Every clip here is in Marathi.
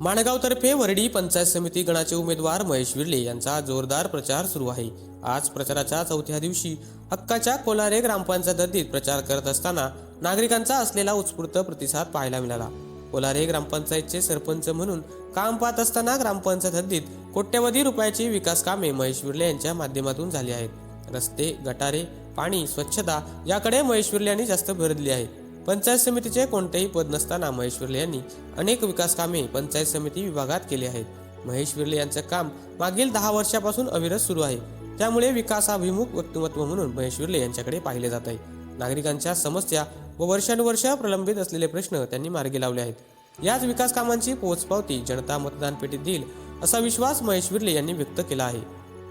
माणगावतर्फे वरडी पंचायत समिती गणाचे उमेदवार महेश विर्ले यांचा जोरदार प्रचार सुरू आहे. आज प्रचाराच्या चौथ्या दिवशी हक्काच्या कोलारे ग्रामपंचायत हद्दीत प्रचार करत असताना नागरिकांचा असलेला उत्स्फूर्त प्रतिसाद पाहायला मिळाला. कोलारे ग्रामपंचायतचे सरपंच म्हणून काम पाहत असताना ग्रामपंचायत हद्दीत कोट्यवधी रुपयाची विकास कामे महेश विर्ले यांच्या माध्यमातून झाली आहेत. रस्ते गटारे पाणी स्वच्छता याकडे महेश विर्ले यांनी जास्त भर दिली आहे. पंचायत समितीचे कोणतेही पद नसताना महेश विर्ले यांनी अनेक विकास कामे पंचायत समिती विभागात केली आहेत. महेश विर्ले यांचं काम मागील दहा वर्षापासून अविरत सुरू आहे. त्यामुळे विकासाभिमुख व्यक्तिमत्व म्हणून महेश विर्ले यांच्याकडे पाहिले जात आहे. नागरिकांच्या समस्या व वर्षानुवर्ष प्रलंबित असलेले प्रश्न त्यांनी मार्गी लावले आहेत. याच विकास कामांची पोचपावती जनता मतदान पेटीत देईल असा विश्वास महेश विर्ले यांनी व्यक्त केला आहे.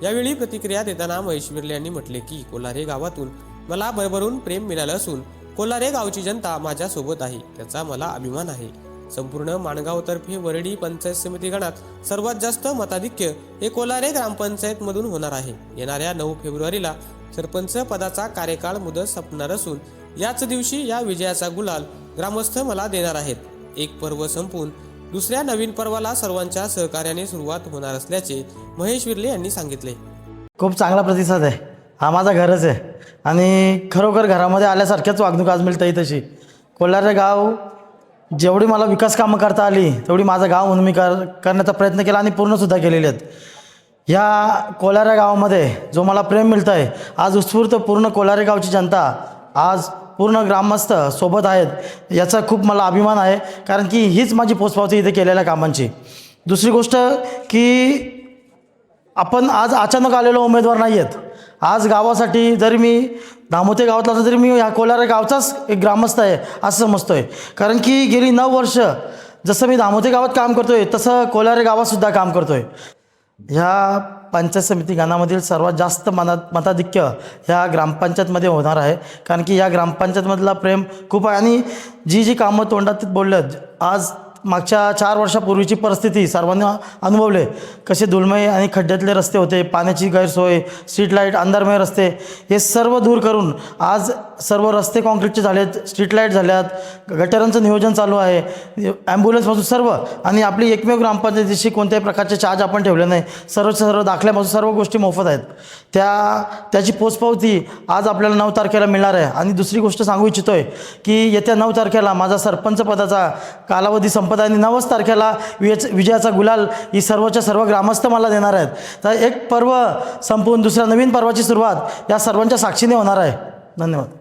यावेळी प्रतिक्रिया देताना महेश विर्ले यांनी म्हटले की कोलारे गावातून मला भरभरून प्रेम मिळालं असून कोल्हारे गावची जनता माझ्यासोबत आहे. त्याचा मला अभिमान आहे. संपूर्ण माणगावतर्फे वरडी पंचायत समिती गणात सर्वात जास्त मताधिक्य हे कोल्हारे ग्रामपंचायत मधून होणार आहे. येणाऱ्या नऊ फेब्रुवारीला सरपंच पदाचा कार्यकाळ मुदत संपणार असून याच दिवशी या विजयाचा गुलाल ग्रामस्थ मला देणार आहेत. एक पर्व संपून दुसऱ्या नवीन पर्वाला सर्वांच्या सहकार्याने सुरुवात होणार असल्याचे महेश विर्ले यांनी सांगितले. खूप चांगला प्रतिसाद आहे. हा माझा घरच आहे. आणि खरोखर घरामध्ये आल्यासारख्याच वागणूक आज मिळते तशी कोल्हारे गाव जेवढी मला विकास कामं करता आली तेवढी माझं गाव म्हणून मी कर करण्याचा प्रयत्न केला आणि पूर्णसुद्धा केलेले आहेत. ह्या कोलारा गावामध्ये जो मला प्रेम मिळतं आहे आज उत्स्फूर्त पूर्ण कोलारे गावची जनता आज पूर्ण ग्रामस्थ सोबत आहेत याचा खूप मला अभिमान आहे कारण की हीच माझी पोचपावती इथे केलेल्या कामांची. दुसरी गोष्ट की आपण आज अचानक आलेलो उमेदवार नाही आहेत आज गावासाठी जरी मी दामोते गावातला असलं तरी मी ह्या कोलारे गावचाच एक ग्रामस्थ आहे असं समजतो आहे कारण की गेली नऊ वर्ष जसं मी दामोते गावात काम करतो आहे तसं कोलारे गावातसुद्धा काम करतो आहे ह्या पंचायत समिती गाणामधील सर्वात जास्त मनात मताधिक्य ह्या ग्रामपंचायतमध्ये होणार आहे. कारण की या ग्रामपंचायतमधला प्रेम खूप आहे. आणि जी जी कामं तोंडात बोलल्यात आज मागच्या चार वर्षापूर्वीची परिस्थिती सर्वांना अनुभवले. कसे दुलमय आणि खड्ड्यातले रस्ते होते पाण्याची गैरसोय स्ट्रीट लाइट अंधारमय रस्ते हे सर्व दूर करून आज सर्व रस्ते कॉन्क्रीटचे झालेत स्ट्रीट लाइट झाल्यात गटारांचं नियोजन चालू आहे. ॲम्ब्युलन्सपासून सर्व आणि आपली एकमेव ग्रामपंचायतीशी कोणत्याही प्रकारचे चार्ज आपण ठेवले नाही. सर्व सर्व दाखल्यापासून सर्व गोष्टी मोफत आहेत. त्या त्याची पोचपावती आज आपल्याला नऊ तारखेला मिळणार आहे. आणि दुसरी गोष्ट सांगू इच्छितो आहे की येत्या नऊ तारखेला माझा सरपंच पदाचा कालावधी संपत आणि नवच तारखेला विज विजयाचा गुलाल ही सर्वच्या सर्व ग्रामस्थ मला देणार आहेत. तर एक पर्व संपवून दुसऱ्या नवीन पर्वाची सुरुवात या सर्वांच्या साक्षीने होणार आहे. धन्यवाद.